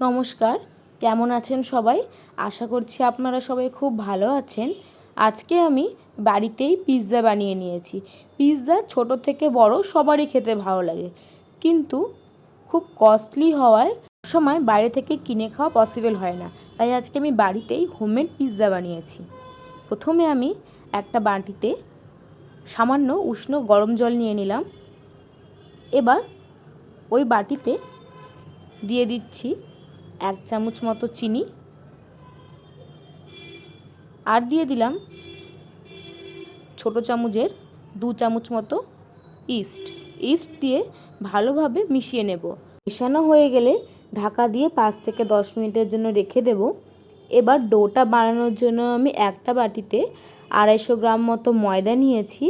নমস্কার। কেমন আছেন সবাই? আশা করছি আপনারা সবাই খুব ভালো আছেন। আজকে আমি বাড়িতেই পিৎজা বানিয়ে নিয়েছি। পিৎজা ছোট থেকে বড় সবারই খেতে ভালো লাগে। কিন্তু খুব কস্টলি হওয়ায় সময় বাইরে থেকে কিনে খাওয়া পসিবল হয় না। তাই আজকে আমি বাড়িতেই হোমমেড পিৎজা বানিয়েছি। প্রথমে আমি একটা বাটিতে সামান্য উষ্ণ গরম জল নিয়ে নিলাম। এবার ওই বাটিতে দিয়ে দিচ্ছি এক চামচ মতো চিনি। আর দিয়ে দিলাম ছোট চামচের দু চামচ মতো ইস্ট। ইস্ট দিয়ে ভালোভাবে মিশিয়ে নেব। মেশানো হয়ে গেলে ঢাকা দিয়ে পাঁচ থেকে দশ মিনিটের জন্য রেখে দেব। এবার ডোটা বানানোর জন্য আমি একটা বাটিতে আড়াইশো গ্রাম মতো ময়দা নিয়েছি।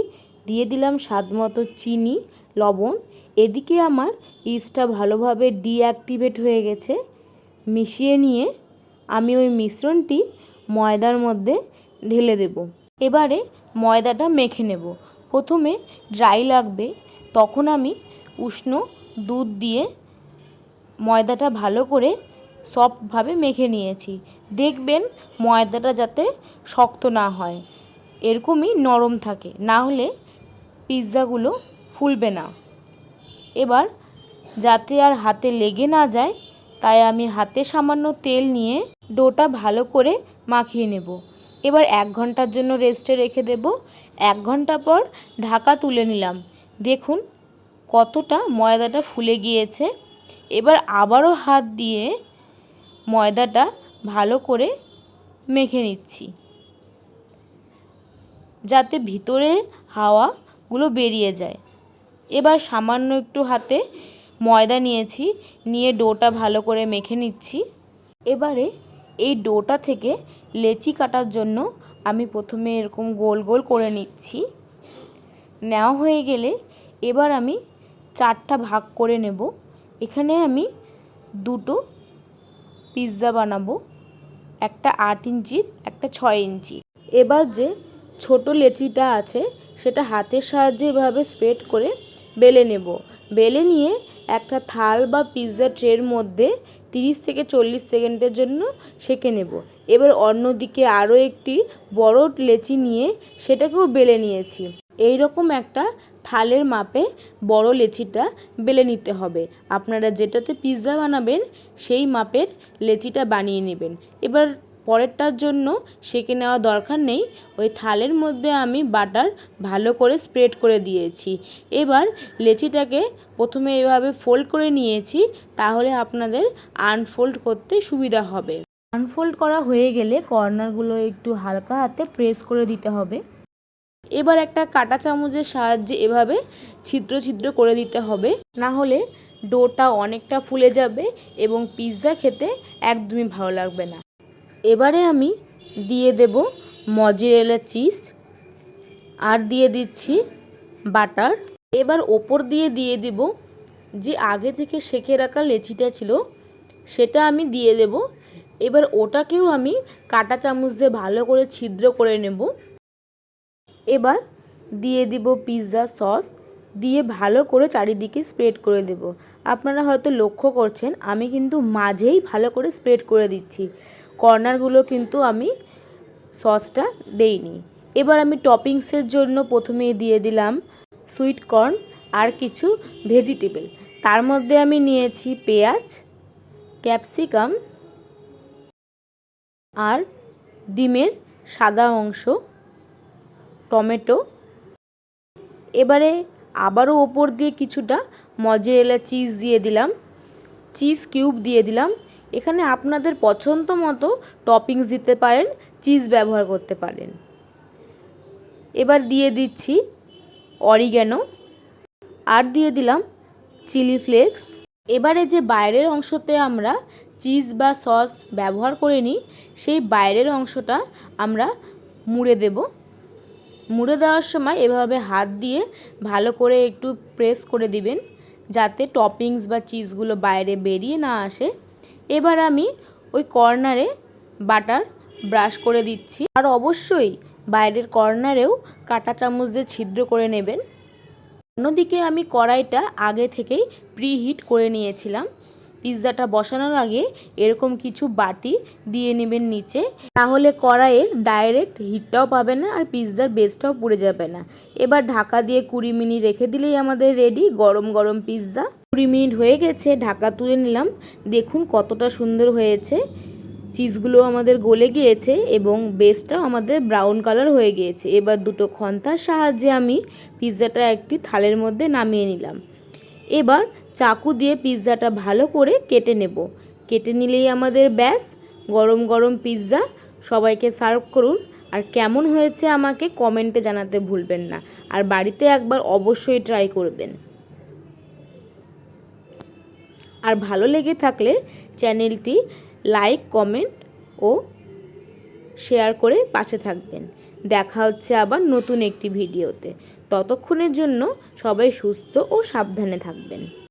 দিয়ে দিলাম স্বাদ মতো চিনি, লবণ। এদিকে আমার ইস্টটা ভালোভাবে ডিঅ্যাক্টিভেট হয়ে গেছে। মিশিয়ে নিয়ে আমি ওই মিশ্রণটি ময়দার মধ্যে ঢেলে দেব। এবারে ময়দাটা মেখে নেব। প্রথমে ড্রাই লাগবে, তখন আমি উষ্ণ দুধ দিয়ে ময়দাটা ভালো করে সফটভাবে মেখে নিয়েছি। দেখবেন ময়দাটা যাতে শক্ত না হয়। এরকমই নরম থাকে, না হলে পিৎজাগুলো ফুলবে না। এবার যাতে আর হাতে লেগে না যায় তাই আমি হাতে সামান্য তেল নিয়ে ডোটা ভালো করে মাখিয়ে নেব। এবার এক ঘণ্টার জন্য রেস্টে রেখে দেব। এক ঘণ্টা পর ঢাকা তুলে নিলাম। দেখুন কতটা ময়দাটা ফুলে গিয়েছে। এবার আবারও হাত দিয়ে ময়দাটা ভালো করে মেখে নিচ্ছি। যাতে ভিতরে হাওয়াগুলো বেরিয়ে যায়। এবার সামান্য একটু হাতে ময়দা নিয়েছি, নিয়ে ডোটা ভালো করে মেখে নিচ্ছি। এবারে এই ডোটা থেকে লেচি কাটার জন্য আমি প্রথমে এরকম গোল গোল করে নিচ্ছি। নেওয়া হয়ে গেলে এবার আমি চারটা ভাগ করে নেব। এখানে আমি দুটো পিৎজা বানাবো, একটা আট ইঞ্চির, একটা ছয় ইঞ্চি এবার যে ছোট লেচিটা আছে, সেটা হাতের সাহায্যে এভাবে স্প্রেড করে বেলে নেব। বেলে নিয়ে একটা থাল বা পিৎজা ট্রের মধ্যে তিরিশ থেকে চল্লিশ সেকেন্ডের জন্য সেঁকে নেব। এবার অন্যদিকে আরও একটি বড় লেচি নিয়ে সেটাকেও বেলে নিয়েছি। এই রকম একটা থালের মাপে বড় লেচিটা বেলে নিতে হবে। আপনারা যেটাতে পিৎজা বানাবেন, সেই মাপের লেচিটা বানিয়ে নেবেন। এবার পরেরটার জন্য সেঁকে নেওয়া দরকার নেই। ওই থালের মধ্যে আমি বাটার ভালো করে স্প্রেড করে দিয়েছি। এবার লেচিটাকে প্রথমে এভাবে ফোল্ড করে নিয়েছি, তাহলে আপনাদের আনফোল্ড করতে সুবিধা হবে। আনফোল্ড করা হয়ে গেলে কর্নারগুলো একটু হালকা হাতে প্রেস করে দিতে হবে। এবার একটা কাটা চামচের সাহায্যে এভাবে ছিদ্র ছিদ্র করে দিতে হবে। না হলে ডোটা অনেকটা ফুলে যাবে এবং পিৎজা খেতে একদমই ভালো লাগবে না। এবারে আমি দিয়ে দেব মজেরেলা চিজ আর দিয়ে দিচ্ছি বাটার এবার ওপর দিয়ে দিয়ে দেব যে আগে থেকে সেঁকে রাখা লেচিটা ছিল, সেটা আমি দিয়ে দেব। এবার ওটাকেও আমি কাটা চামচ দিয়ে ভালো করে ছিদ্র করে নেব। এবার দিয়ে দিব পিৎজা সস দিয়ে ভালো করে চারিদিকে স্প্রেড করে দেব। আপনারা হয়তো লক্ষ্য করছেন, আমি কিন্তু মাঝেই ভালো করে স্প্রেড করে দিচ্ছি। কর্নারগুলো কিন্তু আমি সসটা দেইনি। এবার আমি টপিংসের জন্য প্রথমে দিয়ে দিলাম সুইট কর্ন আর কিছু ভেজিটেবল। তার মধ্যে আমি নিয়েছি পেঁয়াজ, ক্যাপসিকাম আর ডিমের সাদা অংশ, টমেটো। এবারে আবারও ওপর দিয়ে কিছুটা মজেরেলা চিজ দিয়ে দিলাম, চিজ কিউব দিয়ে দিলাম এখানে আপনাদের পছন্দ মতো টপিংস দিতে পারেন চিজ ব্যবহার করতে পারেন। এবার দিয়ে দিচ্ছি অরিগ্যানো আর দিয়ে দিলাম চিলি ফ্লেক্স এবারে যে বাইরের অংশতে আমরা চিজ বা সস ব্যবহার করে নিই, সেই বাইরের অংশটা আমরা মুড়ে দেব। মুড়ে দেওয়ার সময় এভাবে হাত দিয়ে ভালো করে একটু প্রেস করে দিবেন, যাতে টপিংস বা চিজগুলো বাইরে বেরিয়ে না আসে। এবার আমি ওই কর্নারে বাটার ব্রাশ করে দিচ্ছি। আর অবশ্যই বাইরের কর্নারেও কাঁটা চামচ দিয়ে ছিদ্র করে নেবেন। অন্যদিকে আমি কড়াইটা আগে থেকেই প্রিহিট করে নিয়েছিলাম। পিৎজাটা বসানোর আগে এরকম কিছু বাটি দিয়ে নেবেন নিচে। তাহলে কড়াইয়ের ডাইরেক্ট হিটটাও পাবে না আর পিৎজার বেসটাও পুড়ে যাবে না। এবার ঢাকা দিয়ে কুড়ি মিনিট রেখে দিলেই আমাদের রেডি গরম গরম পিৎজা। কুড়ি মিনিট হয়ে গেছে, ঢাকা তুলে নিলাম। দেখুন কতটা সুন্দর হয়েছে। চিজগুলো আমাদের গলে গিয়েছে এবং বেসটাও আমাদের ব্রাউন কালার হয়ে গিয়েছে। এবার দুটো খন্তার সাহায্যে আমি পিৎজাটা একটি থালের মধ্যে নামিয়ে নিলাম। এবার চাকু দিয়ে পিৎজাটা ভালো করে কেটে নেব। কেটে নিলেই আমাদের ব্যাস, গরম গরম পিৎজা। সবাইকে সার্ভ করুন। আর কেমন হয়েছে আমাকে কমেন্টে জানাতে ভুলবেন না। আর বাড়িতে একবার অবশ্যই ট্রাই করবেন। আর ভালো লেগে থাকলে চ্যানেলটি লাইক, কমেন্ট ও শেয়ার করে পাশে থাকবেন। দেখা হচ্ছে আবার নতুন একটি ভিডিওতে। ততক্ষণের জন্য সবাই সুস্থ ও সাবধানে থাকবেন।